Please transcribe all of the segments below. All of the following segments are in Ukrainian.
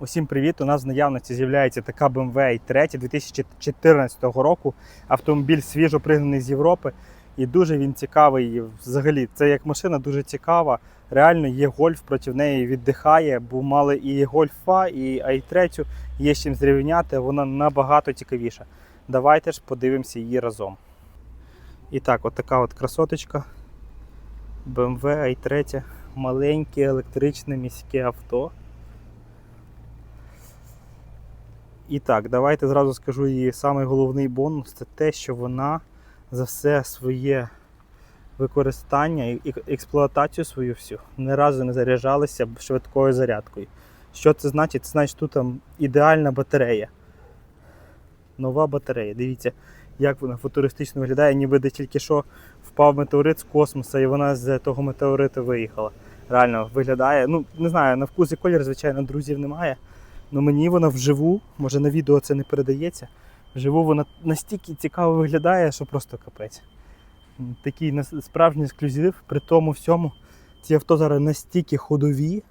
Усім привіт! У нас в наявності з'являється така BMW i3 2014 року. Автомобіль свіжо пригнаний з Європи. І дуже він цікавий. І Взагалі, це як машина дуже цікава. Реально є гольф проти неї віддихає, бо мали і гольфа, і i3, є з чим зрівняти, вона набагато цікавіша. Давайте ж подивимося її разом. І так, от така от красоточка. BMW i3, маленьке електричне міське авто. І так, давайте зразу скажу її самий головний бонус це те, що вона за все своє використання і експлуатацію свою всю ні разу не заряджалася швидкою зарядкою. Що це значить? Це значить, тут там ідеальна батарея. Нова батарея. Дивіться, як вона футуристично виглядає, ніби де тільки що впав метеорит з космоса, і вона з того метеориту виїхала. Реально виглядає. Ну, не знаю, на вкус і колір, звичайно, друзів немає. Ну мені вона вживу, може на відео це не передається. Вживу вона настільки цікаво виглядає, що просто капець. Такий справжній ексклюзив, при тому всьому ці авто зараз настільки ходові,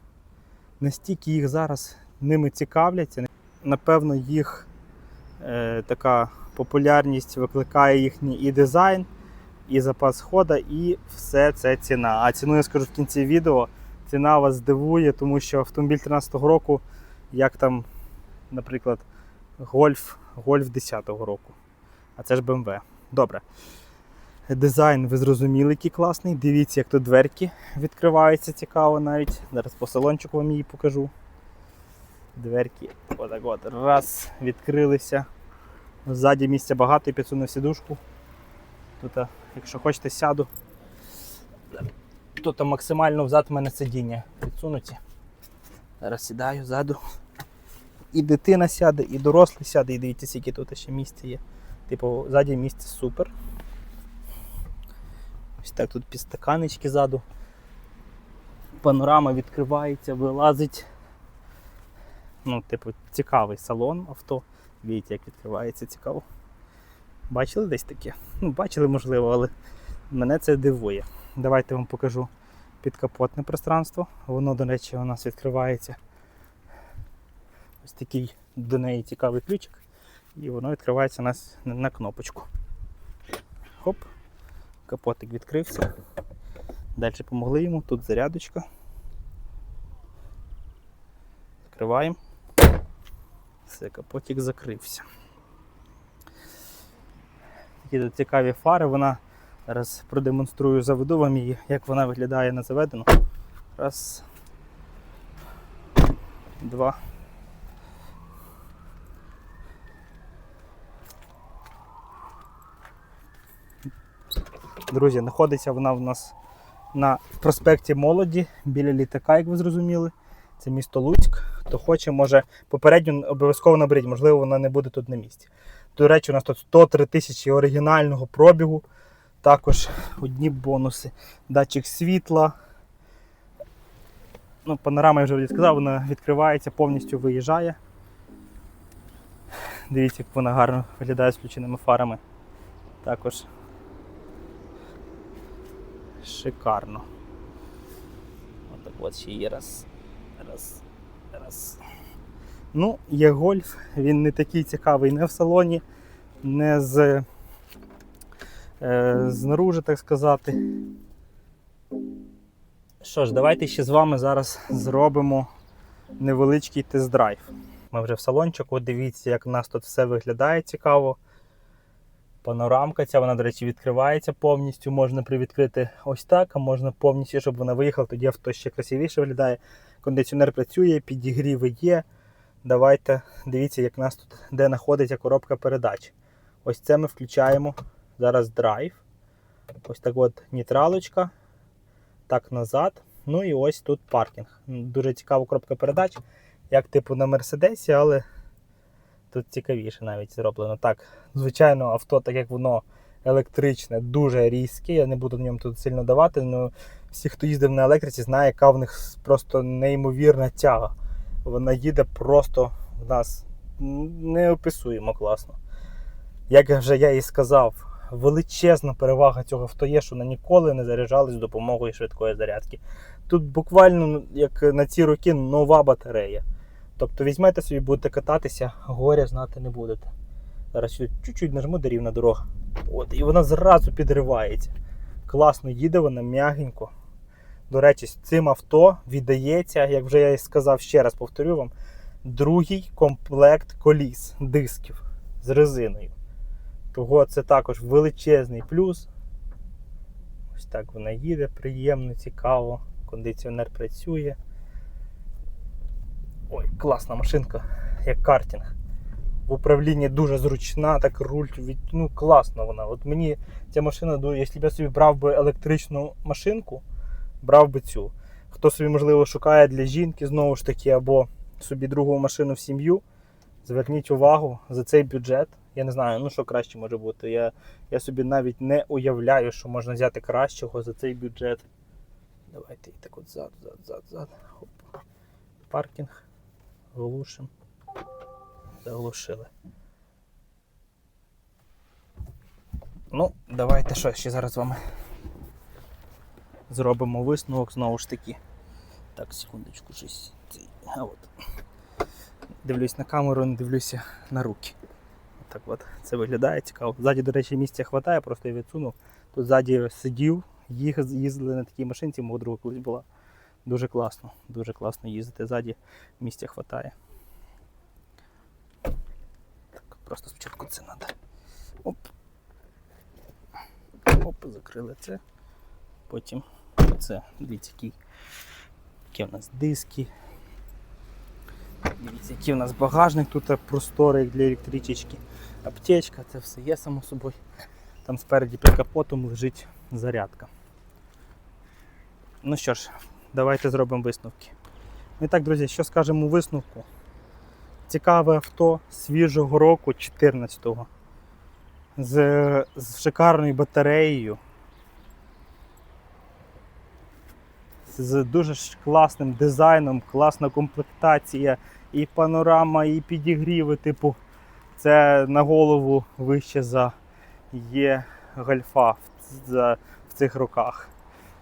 настільки їх зараз ними цікавляться. Напевно, їх е, така популярність викликає їхній і дизайн, і запас хода, і все це ціна. А ціну я скажу в кінці відео. Ціна вас здивує, тому що автомобіль 13-го року як там, наприклад, Гольф, Гольф 10-го року. А це ж BMW. Добре. Дизайн ви зрозуміли, який класний. Дивіться, як тут дверки відкриваються цікаво навіть. Зараз по салончику вам її покажу. Дверки отак от раз, відкрилися. Ззаді місця багато і підсунув сідушку. Тут, якщо хочете, сяду. Тут максимально взад мене сидіння підсунуті. Зараз сідаю ззаду. І дитина сяде, і дорослий сяде, і дивіться, скільки тут ще місця є. Типу, ззаді місце супер. Ось так тут підстаканечки ззаду. Панорама відкривається, вилазить. Ну, типу, цікавий салон авто. Дивіться, як відкривається цікаво. Бачили десь таке? Ну, бачили, можливо, але мене це дивує. Давайте вам покажу підкапотне пространство. Воно, до речі, у нас відкривається. Ось такий до неї цікавий ключик. І воно відкривається у нас на- кнопочку. Хоп, капотик відкрився. Далі помогли йому, тут зарядочка. Відкриваємо. Все, капотик закрився. Такі тут цікаві фари, вона Зараз продемонструю, заведу вам її, як вона виглядає на заведену. Раз. Два. Друзі, знаходиться вона в нас на проспекті Молоді біля літака, як ви зрозуміли. Це місто Луцьк. Хто хоче, може попередньо обов'язково наберіть, можливо, вона не буде тут на місці. До речі, у нас тут 103 тисячі оригінального пробігу. Також одні бонуси. Датчик світла. Ну, панорама я вже сказав, вона відкривається, повністю виїжджає. Дивіться, як вона гарно виглядає з включеними фарами. Також шикарно. Отак от ще є раз. Раз. Раз. Ну, є гольф, він не такий цікавий не в салоні, не з знаружи, так сказати. Що ж, давайте ще з вами зараз зробимо невеличкий тест-драйв. Ми вже в салончику, дивіться, як у нас тут все виглядає цікаво. Панорамка ця, вона, до речі, відкривається повністю. Можна привідкрити ось так, а можна повністю, щоб вона виїхала, тоді авто ще красивіше виглядає. Кондиціонер працює, підігріви є. Давайте дивіться, як нас тут де знаходиться коробка передач. Ось це ми включаємо зараз драйв. Ось так от нейтралочка. Так назад. Ну і ось тут паркінг. Дуже цікава коробка передач, як типу на Мерседесі, але тут цікавіше навіть зроблено. Так, звичайно, авто, так як воно електричне, дуже різке. Я не буду на ньому тут сильно давати. але всі, хто їздив на електриці, знає, яка в них просто неймовірна тяга. Вона їде просто в нас неописуємо класно. Як вже я і сказав, величезна перевага цього авто є, що вона ніколи не заряджалась з допомогою швидкої зарядки. Тут буквально, як на ці роки, нова батарея. Тобто візьмете собі, будете кататися, горя знати не будете. Зараз чуть-чуть нажму, де рівна дорога. От, і вона зразу підривається. Класно їде вона м'ягенько. До речі, цим авто віддається, як вже я і сказав, ще раз повторю вам, другий комплект коліс, дисків з резиною. Того це також величезний плюс. Ось так вона їде, приємно, цікаво. Кондиціонер працює. Ой, класна машинка, як картинг. В управлінні дуже зручна, так руль від... ну класна вона. От мені ця машина, якщо б я собі брав би електричну машинку, брав би цю. Хто собі, можливо, шукає для жінки знову ж таки, або собі другу машину в сім'ю, зверніть увагу за цей бюджет. Я не знаю, ну що краще може бути. Я, я собі навіть не уявляю, що можна взяти кращого за цей бюджет. Давайте і так от зад, зад, зад, зад. Хоп. Паркінг. Глушимо. Заглушили. Ну, давайте що ще зараз з вами зробимо висновок знову ж таки. Так, секундочку, щось. А от. Дивлюсь на камеру, не дивлюся на руки. Так от це виглядає цікаво. Ззаді, до речі, місця хватає, просто я відсунув. Тут ззаді сидів, їх їздили на такій машинці, мого друга колись була. Дуже класно, дуже класно їздити ззаді, місця хватає. Так, просто спочатку це треба. Оп. Оп, закрили це. Потім це. Дивіться, які, які в нас диски. Який у нас багажник, тут простори як для електричечки. Аптечка, це все є само собою. Там спереді під капотом лежить зарядка. Ну що ж, давайте зробимо висновки. Ну і так, друзі, що скажемо у висновку? Цікаве авто свіжого року 14-го. З, з шикарною батареєю. З дуже класним дизайном, класна комплектація, і панорама, і підігріви, типу, це на голову вище за є гольфа в, цих роках.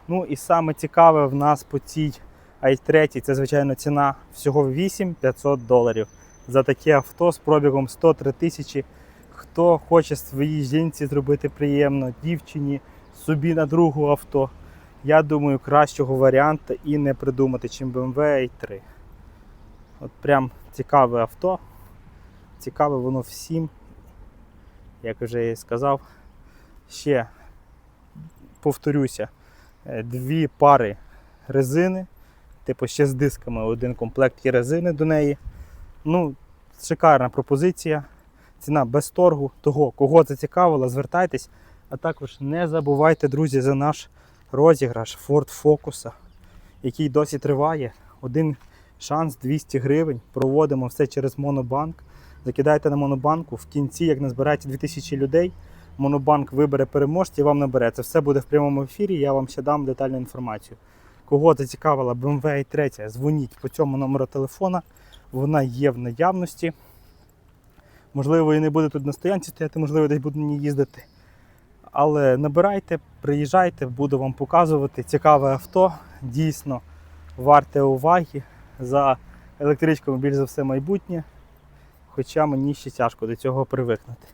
Ну і саме цікаве в нас по цій i3, це звичайно ціна всього 8500 доларів. За таке авто з пробігом 103 тисячі. Хто хоче своїй жінці зробити приємно, дівчині, собі на другу авто. Я думаю, кращого варіанту і не придумати, чим BMW i3. От прям цікаве авто. Цікаве воно всім. Як вже і сказав. Ще повторюся, е, дві пари резини. Типу ще з дисками один комплект є резини до неї. Ну, шикарна пропозиція. Ціна без торгу. Того, кого зацікавило, звертайтесь. А також не забувайте, друзі, за наш розіграш Ford Focus, який досі триває. Один шанс 200 гривень. Проводимо все через Монобанк. Закидайте на Монобанку. В кінці, як назбираєте 2000 людей, Монобанк вибере переможця і вам набере. Це все буде в прямому ефірі. Я вам ще дам детальну інформацію. Кого зацікавила BMW i3, дзвоніть по цьому номеру телефона. Вона є в наявності. Можливо, і не буде тут на стоянці стояти, можливо, десь буду ній їздити. Але набирайте, приїжджайте, буду вам показувати. Цікаве авто, дійсно варте уваги. За електричками більш за все майбутнє. Хоча мені ще тяжко до цього привикнути.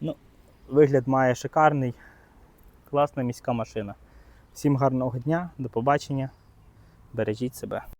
Ну, Вигляд має шикарний, класна міська машина. Всім гарного дня, до побачення. Бережіть себе.